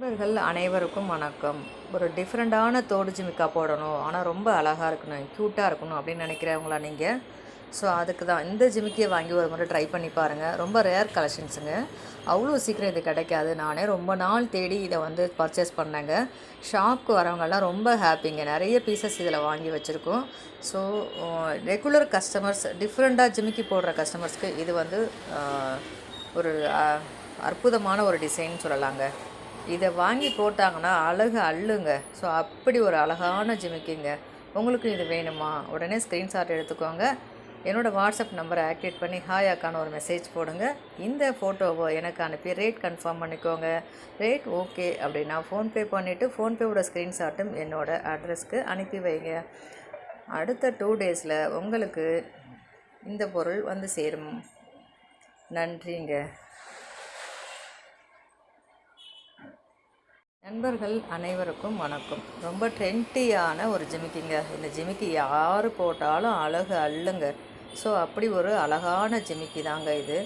நண்பர்கள் அனைவருக்கும் வணக்கம். ஒரு டிஃப்ரெண்ட்டான தோடு ஜிமிக்கா போடணும். ஆனால் ரொம்ப அழகாக இருக்கணும். க்யூட்டாக இருக்கணும் அப்படின்னு நினைக்கிறவங்களா நீங்கள் ஸோ அதுக்கு தான். இந்த ஜிமிக்கியை வாங்கி ஒரு முறை ட்ரை பண்ணி பாருங்கள் ரொம்ப ரேர் கலெக்ஷன்ஸுங்க அவ்வளோ சீக்கிரம் இது கிடைக்காது. நானே ரொம்ப நாள் தேடி இதை வந்து பர்ச்சேஸ் பண்ணேங்க. ஷாப்க்கு வரவங்கெல்லாம் ரொம்ப ஹாப்பிங்க நிறைய பீசஸ் இதில் வாங்கி வச்சுருக்கோம். ஸோ ரெகுலர் கஸ்டமர்ஸ் டிஃப்ரெண்ட்டாக ஜிமிக்கி போடுற கஸ்டமர்ஸ்க்கு இது வந்து ஒரு அற்புதமான ஒரு டிசைன் சொல்லலாங்க. இதை வாங்கி போட்டாங்கன்னா அழகு அள்ளுங்க. ஸோ அப்படி ஒரு அழகான ஜிமிக்கிங்க. உங்களுக்கு இது வேணுமா? உடனே ஸ்க்ரீன்ஷாட் எடுத்துக்கோங்க. என்னோடய வாட்ஸ்அப் நம்பரை ஆக்டிவேட் பண்ணி ஹாய் அக்கான ஒரு மெசேஜ் போடுங்க. இந்த ஃபோட்டோவை எனக்கு அனுப்பி ரேட் கன்ஃபார்ம் பண்ணிக்கோங்க. ரேட் ஓகே அப்படின்னா ஃபோன்பே பண்ணிவிட்டு ஃபோன்பேவோட ஸ்க்ரீன்ஷாட்டும் என்னோட அட்ரஸ்க்கு அனுப்பி வைங்க. அடுத்த டூ டேஸில் உங்களுக்கு இந்த பொருள் வந்து சேரும். நன்றிங்க. நண்பர்கள் அனைவருக்கும் வணக்கம். ரொம்ப ட்ரெண்டியான ஒரு ஜிமிக்கிங்க. இந்த ஜிமிக்கி யார் போட்டாலும் அழகு அல்லுங்க. ஸோ அப்படி ஒரு அழகான ஜிமிக்கி தாங்க இது.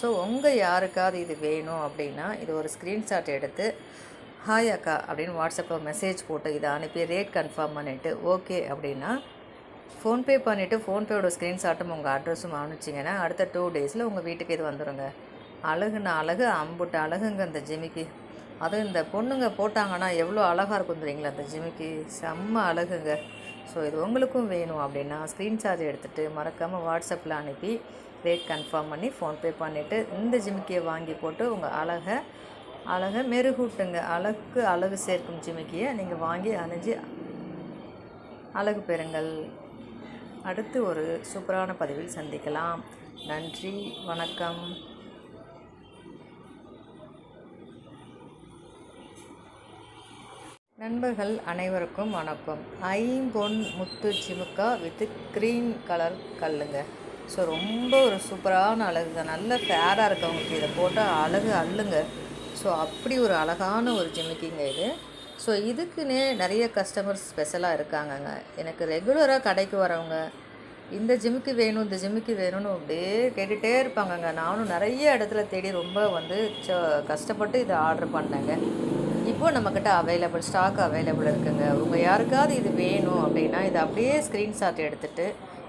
ஸோ உங்கள் யாருக்காவது இது வேணும் அப்படின்னா இது ஒரு ஸ்க்ரீன்ஷாட் எடுத்து ஹாய் அக்கா அப்படின்னு வாட்ஸ்அப்பில் மெசேஜ் போட்டு இதை அனுப்பி ரேட் கன்ஃபார்ம் பண்ணிவிட்டு ஓகே அப்படின்னா ஃபோன்பே பண்ணிவிட்டு ஃபோன்பேயோட ஸ்க்ரீன்ஷாட்டும் உங்கள் அட்ரஸும் அனுப்பிச்சிங்கன்னா அடுத்த டூ டேஸில் உங்கள் வீட்டுக்கு இது வந்துடுங்க அழகுன அழகு அம்புட்டு அழகுங்க இந்த ஜிமிக்கி. அதுவும் இந்த பொண்ணுங்க போட்டாங்கன்னா எவ்வளோ அழகாக இருக்கும் தெரியுங்களா அந்த ஜிமிக்கி? செம்ம அழகுங்க. ஸோ இது உங்களுக்கும் வேணும் அப்படின்னா ஸ்க்ரீன்ஷாட் எடுத்துகிட்டு மறக்காமல் வாட்ஸ்அப்பில் அனுப்பி ரேட் கன்ஃபார்ம் பண்ணி ஃபோன்பே பண்ணிவிட்டு இந்த ஜிமிக்கியை வாங்கி போட்டு உங்கள் அழகை அழகை மெருகூட்டுங்க. அழகுக்கு அழகு சேர்க்கும் ஜிமிக்கியை நீங்கள் வாங்கி அணிஞ்சு அழகு பெறுங்கள். அடுத்து ஒரு சூப்பரான பதிவில் சந்திக்கலாம். நன்றி வணக்கம். நண்பர்கள் அனைவருக்கும் வணக்கம். ஐம்பொன் முத்து ஜிமுக்கா வித் க்ரீன் கலர் கல்லுங்க. ஸோ ரொம்ப ஒரு சூப்பரான அழகுங்க. நல்ல ஃபேராக இருக்கவங்களுக்கு இதை போட்டால் அழகு அள்ளுங்க. ஸோ அப்படி ஒரு அழகான ஒரு ஜிமிக்கிங்க இது. ஸோ இதுக்குன்னே நிறைய கஸ்டமர்ஸ் ஸ்பெஷலாக இருக்காங்கங்க. எனக்கு ரெகுலராக கடைக்கு வரவங்க இந்த ஜிம்முக்கு வேணும் இந்த ஜிம்முக்கு வேணும்னு அப்படியே கேட்டுகிட்டே இருப்பாங்கங்க. நானும் நிறைய இடத்துல தேடி ரொம்ப வந்து ச- கஷ்டப்பட்டு இதை ஆர்டர் பண்ணேங்க. இப்போ நம்மக்கிட்ட அவைலபிள் ஸ்டாக் அவைலபிள் இருக்குங்க. உங்கள் யாருக்காவது இது வேணும் அப்படின்னா இதை அப்படியே ஸ்க்ரீன்ஷாட் எடுத்துகிட்டு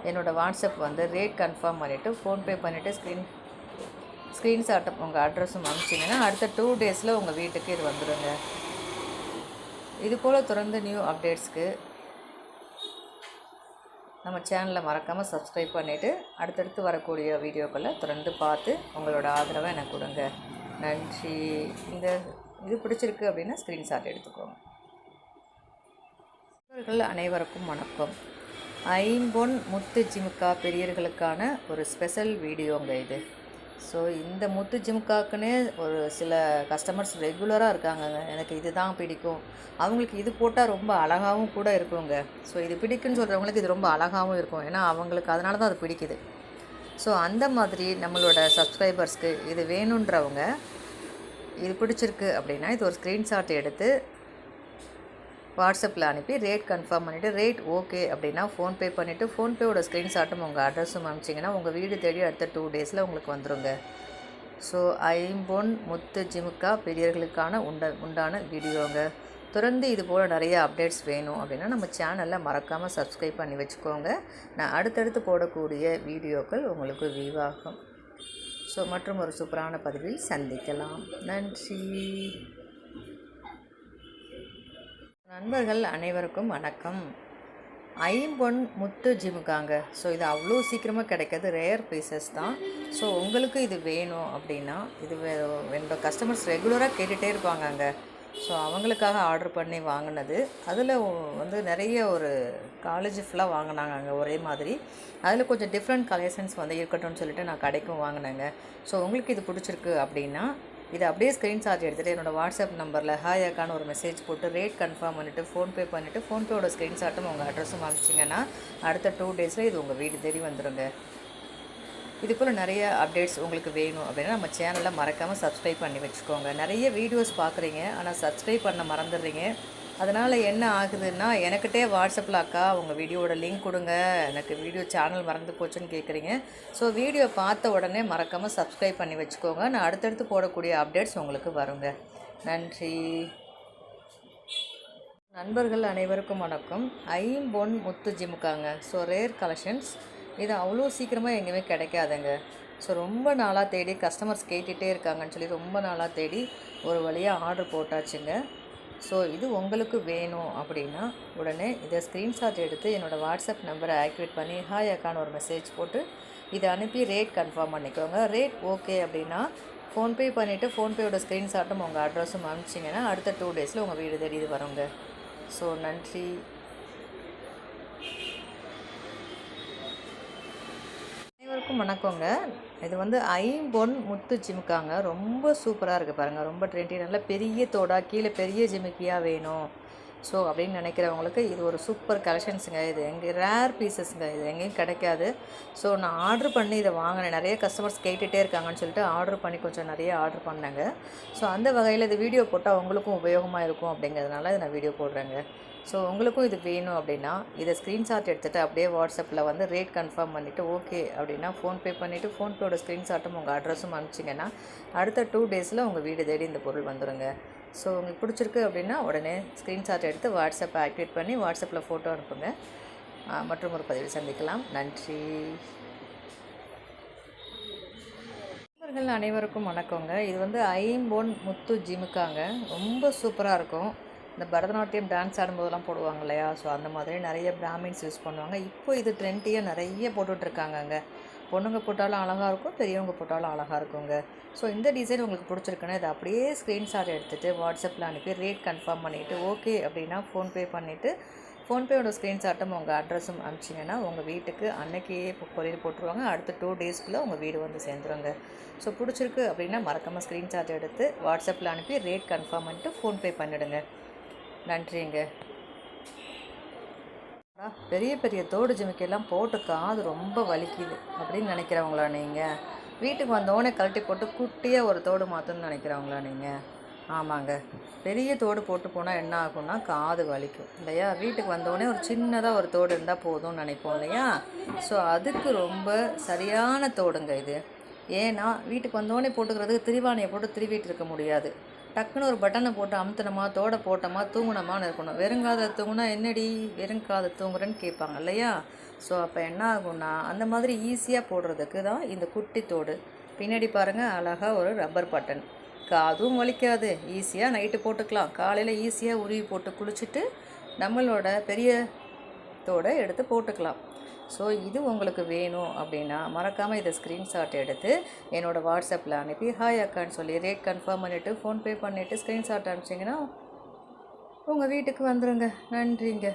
என்னோடய வாட்ஸ்அப் வந்து ரேட் கன்ஃபார்ம் பண்ணிவிட்டு ஃபோன்பே பண்ணிவிட்டு ஸ்க்ரீன் ஸ்க்ரீன்ஷாட்டை உங்கள் அட்ரஸும் அனுப்பிச்சிங்கன்னா அடுத்த டூ டேஸில் உங்கள் வீட்டுக்கு இது வந்துடுங்க இது போல் தொடர்ந்து நியூ அப்டேட்ஸ்க்கு நம்ம சேனலை மறக்காமல் சப்ஸ்கிரைப் பண்ணிவிட்டு அடுத்தடுத்து வரக்கூடிய வீடியோக்களை தொடர்ந்து பார்த்து உங்களோட ஆதரவை எனக்கு கொடுங்க. நன்றி. இந்த இது பிடிச்சிருக்கு அப்படின்னா ஸ்க்ரீன்ஷாட் எடுத்துக்கோங்க. நண்பர்கள் அனைவருக்கும் வணக்கம். ஐம்பொன் முத்து ஜிமுக்கா பெரியர்களுக்கான ஒரு ஸ்பெஷல் வீடியோங்க இது. ஸோ இந்த முத்து ஜிமுக்காக்குன்னே ஒரு சில கஸ்டமர்ஸ் ரெகுலராக இருக்காங்கங்க. எனக்கு இதுதான் பிடிக்கும். அவங்களுக்கு இது போட்டால் ரொம்ப அழகாகவும் கூட இருக்குங்க. ஸோ இது பிடிக்குன்னு சொல்கிறவங்களுக்கு இது ரொம்ப அழகாகவும் இருக்கும். ஏன்னா அவங்களுக்கு அதனால தான் அது பிடிக்குது. ஸோ அந்த மாதிரி நம்மளோட சப்ஸ்கிரைபர்ஸ்க்கு இது வேணுன்றவங்க இது பிடிச்சிருக்கு அப்படின்னா இது ஒரு ஸ்க்ரீன்ஷாட் எடுத்து வாட்ஸ்அப்பில் அனுப்பி ரேட் கன்ஃபார்ம் பண்ணிவிட்டு ரேட் ஓகே அப்படின்னா ஃபோன்பே பண்ணிவிட்டு ஃபோன்பேவோட ஸ்க்ரீன்ஷாட்டும் உங்கள் அட்ரஸும் அனுப்பிச்சிங்கன்னா உங்கள் வீடு தேடி அடுத்த டூ டேஸில் உங்களுக்கு வந்துடுங்க ஸோ ஐம்பொன் முத்து ஜிமுக்கா பெரியர்களுக்கான உண்ட உண்டான வீடியோங்க. தொடர்ந்து இது போல் நிறைய அப்டேட்ஸ் வேணும் அப்படின்னா நம்ம சேனலில் மறக்காமல் சப்ஸ்கிரைப் பண்ணி வச்சுக்கோங்க. நான் அடுத்தடுத்து போடக்கூடிய வீடியோக்கள் உங்களுக்கு விரிவாகும். ஸோ மற்றும் ஒரு சூப்பரான பதிவில் சந்திக்கலாம் நன்றி நண்பர்கள் அனைவருக்கும் வணக்கம் ஐம்பொன் முத்து ஜிமுக்காங்க ஸோ இது அவ்வளோ சீக்கிரமாக கிடைக்காது ரேர் பீசஸ் தான் ஸோ உங்களுக்கு இது வேணும் அப்படின்னா இது வே- என்னோட கஸ்டமர்ஸ் ரெகுலராக கேட்டுகிட்டே இருப்பாங்க அங்கே ஸோ அவங்களுக்காக ஆர்டர் பண்ணி வாங்கினது. அதில் வந்து நிறைய ஒரு காலேஜ் ஃபுல்லாக வாங்கினாங்க அங்கே ஒரே மாதிரி. அதில் கொஞ்சம் டிஃப்ரெண்ட் கலெக்ஷன்ஸ் வந்து இருக்கட்டும்னு சொல்லிட்டு நான் கடைக்கும் வாங்கினேங்க. ஸோ உங்களுக்கு இது பிடிச்சிருக்கு அப்படின்னா இதை அப்படியே ஸ்க்ரீன்ஷாட் எடுத்துகிட்டு என்னோடய வாட்ஸ்அப் நம்பரில் ஹாய் அக்கான்னு ஒரு மெசேஜ் போட்டு ரேட் கன்ஃபார்ம் பண்ணிவிட்டு ஃபோன்பே பண்ணிவிட்டு ஃபோன்பேயோட ஸ்க்ரீன்ஷாட்டும் உங்கள் அட்ரஸும் அனுப்பிச்சிங்கன்னா அடுத்த டூ டேஸில் இது உங்கள் வீடு தேடி வந்துடுங்க இது போல் நிறைய அப்டேட்ஸ் உங்களுக்கு வேணும் அப்படின்னா நம்ம சேனலை மறக்காமல் சப்ஸ்கிரைப் பண்ணி வச்சுக்கோங்க. நிறைய வீடியோஸ் பார்க்குறீங்க ஆனால் சப்ஸ்கிரைப் பண்ண மறந்துடுறீங்க. அதனால் என்ன ஆகுதுன்னா எனக்கிட்டே வாட்ஸ்அப்பில் அக்கா உங்கள் வீடியோவோட லிங்க் கொடுங்க. எனக்கு வீடியோ சேனல் மறந்து போச்சுன்னு கேட்குறீங்க. ஸோ வீடியோ பார்த்த உடனே மறக்காமல் சப்ஸ்கிரைப் பண்ணி வச்சுக்கோங்க. நான் அடுத்தடுத்து போடக்கூடிய அப்டேட்ஸ் உங்களுக்கு வருங்க. நன்றி. நண்பர்கள் அனைவருக்கும் வணக்கம். ஐம்பொன் முத்து ஜிமுக்காங்க ஸோ ரேர் கலெக்ஷன்ஸ் இது அவ்வளோ சீக்கிரமாக எங்கேயுமே கிடைக்காதுங்க. ஸோ ரொம்ப நாளாக தேடி கஸ்டமர்ஸ் கேட்டுகிட்டே இருக்காங்கன்னு சொல்லி ரொம்ப நாளாக தேடி ஒரு வழியாக ஆர்டர் போட்டாச்சுங்க. ஸோ இது உங்களுக்கு வேணும் அப்படின்னா உடனே இதை ஸ்க்ரீன்ஷாட் எடுத்து என்னோடய வாட்ஸ்அப் நம்பரை ஆக்டிவேட் பண்ணி ஹாய் அக்கான்னு ஒரு மெசேஜ் போட்டு இதை அனுப்பி ரேட் கன்ஃபார்ம் பண்ணிக்கோங்க. ரேட் ஓகே அப்படின்னா ஃபோன்பே பண்ணிவிட்டு ஃபோன்பேயோட ஸ்க்ரீன்ஷாட்டும் உங்கள் அட்ரஸும் அனுப்பிச்சிங்கன்னா அடுத்த டூ டேஸில் உங்கள் வீடு தேடி இது வருங்க. ஸோ நன்றி. எல்லாருக்கும் வணக்கங்க. இது வந்து ஐம்பொன் முத்து ஜிமுக்காங்க. ரொம்ப சூப்பராக இருக்குது பாருங்கள் ரொம்ப ட்ரெண்டி நல்ல பெரிய தோடா கீழே பெரிய ஜிமிக்கியாக வேணும். ஸோ அப்படின்னு நினைக்கிறவங்களுக்கு இது ஒரு சூப்பர் கலெக்ஷன்ஸுங்க. இது எங்கே ரேர் பீசஸ்ங்க இது எங்கேயும் கிடைக்காது. ஸோ நான் ஆர்டர் பண்ணி இதை வாங்கினேன். நிறைய கஸ்டமர்ஸ் கேட்டுகிட்டே இருக்காங்கன்னு சொல்லிட்டு ஆர்டர் பண்ணி கொஞ்சம் நிறைய ஆர்டர் பண்ணேங்க. ஸோ அந்த வகையில் இது வீடியோ போட்டால் உங்களுக்கும் உபயோகமாக இருக்கும் அப்படிங்கிறதுனால இதை நான் வீடியோ போடுறேங்க. ஸோ உங்களுக்கும் இது வேணும் அப்படின்னா இதை ஸ்க்ரீன்ஷாட் எடுத்துகிட்டு அப்படியே வாட்ஸ்அப்பில் வந்து ரேட் கன்ஃபார்ம் பண்ணிவிட்டு ஓகே அப்படின்னா ஃபோன்பே பண்ணிவிட்டு ஃபோன்பேயோட ஸ்க்ரீன்ஷாட்டும் உங்கள் அட்ரஸும் அனுப்பிச்சிங்கன்னா அடுத்த டூ டேஸில் உங்கள் வீடு தேடி இந்த பொருள் வந்துடுங்க ஸோ உங்களுக்கு பிடிச்சிருக்கு அப்படின்னா உடனே ஸ்க்ரீன்ஷாட் எடுத்து வாட்ஸ்அப்பை ஆக்டிவேட் பண்ணி வாட்ஸ்அப்பில் ஃபோட்டோ அனுப்புங்க. மற்றும் ஒரு பதிவில் சந்திக்கலாம். நன்றி. நண்பர்கள் அனைவருக்கும் வணக்கங்க. இது வந்து ஐம்போன் முத்து ஜிமுக்காங்க. ரொம்ப சூப்பராக இருக்கும். இந்த பரதநாட்டியம் டான்ஸ் ஆடும்போதெல்லாம் போடுவாங்க இல்லையா ஸோ அந்த மாதிரி நிறைய பிராமின்ஸ் யூஸ் பண்ணுவாங்க. இப்போ இது ட்ரெண்டியாக நிறைய போட்டுட்ருக்காங்கங்க பொண்ணுங்க போட்டாலும் அழகாக இருக்கும் பெரியவங்க போட்டாலும் அழகாக இருக்குங்க. ஸோ இந்த டிசைன் உங்களுக்கு பிடிச்சிருக்குன்னா இதை அப்படியே ஸ்க்ரீன்ஷாட் எடுத்துகிட்டு வாட்ஸ்அப்பில் அனுப்பி ரேட் கன்ஃபார்ம் பண்ணிவிட்டு ஓகே அப்படின்னா ஃபோன்பே பண்ணிவிட்டு ஃபோன்பேயோட ஸ்க்ரீன்ஷாட்டும் உங்கள் அட்ரஸும் அனுப்பிச்சிங்கன்னா உங்கள் வீட்டுக்கு அன்னைக்கே கொரியர் போட்டுருவாங்க. அடுத்த டூ டேஸ்க்குள்ளே உங்கள் வீடு வந்து சேர்ந்துருங்க. ஸோ பிடிச்சிருக்கு அப்படின்னா மறக்காமல் ஸ்க்ரீன்ஷாட் எடுத்து வாட்ஸ்அப்பில் அனுப்பி ரேட் கன்ஃபார்ம் பண்ணிட்டு ஃபோன்பே பண்ணிவிடுங்க நன்றிங்க. பெரிய பெரிய தோடு ஜிமிக்கெல்லாம் போட்டு காது ரொம்ப வலிக்குது அப்படின்னு நினைக்கிறவங்களா நீங்கள் வீட்டுக்கு வந்தோடனே கழட்டி போட்டு குட்டியாக ஒரு தோடு மாற்றணும்னு நினைக்கிறவங்களா நீங்கள் ஆமாங்க. பெரிய தோடு போட்டு போனால் என்ன ஆகும்னா காது வலிக்கும் இல்லையா? வீட்டுக்கு வந்தோடனே ஒரு சின்னதாக ஒரு தோடு இருந்தால் போதும்னு நினைப்போம் இல்லையா? ஸோ அதுக்கு ரொம்ப சரியான தோடுங்க இது. ஏன்னா வீட்டுக்கு வந்தோடனே போட்டுக்கிறதுக்கு திரிவாணியை போட்டு திருவிட்டு இருக்க முடியாது. டக்குன்னு ஒரு பட்டனை போட்டு அமுத்தினோமா தோட போட்டோமா தூங்கினோமான்னு இருக்கணும். வெறுங்காத தூங்குனா என்னடி? வெறுங்காத தூங்குறேன்னு கேட்பாங்க இல்லையா? ஸோ அப்போ என்ன ஆகும்னா அந்த மாதிரி ஈஸியாக போடுறதுக்கு தான் இந்த குட்டி தோடு. பின்னாடி பாருங்கள் அழகாக ஒரு ரப்பர் பட்டன் காதும் வலிக்காது. ஈஸியாக நைட்டு போட்டுக்கலாம். காலையில் ஈஸியாக உருவி போட்டு குளிச்சுட்டு நம்மளோட பெரிய தோடை எடுத்து போட்டுக்கலாம். ஸோ இது உங்களுக்கு வேணும் அப்படின்னா மறக்காமல் இதை ஸ்க்ரீன்ஷாட் எடுத்து என்னோடய வாட்ஸ்அப்பில் அனுப்பி ஹாய் அக்கான்னு சொல்லி ரேட் கன்ஃபார்ம் பண்ணிவிட்டு ஃபோன்பே பண்ணிவிட்டு ஸ்க்ரீன்ஷாட் அனுப்பிச்சிங்கன்னா உங்கள் வீட்டுக்கு வந்துடுங்க நன்றிங்க.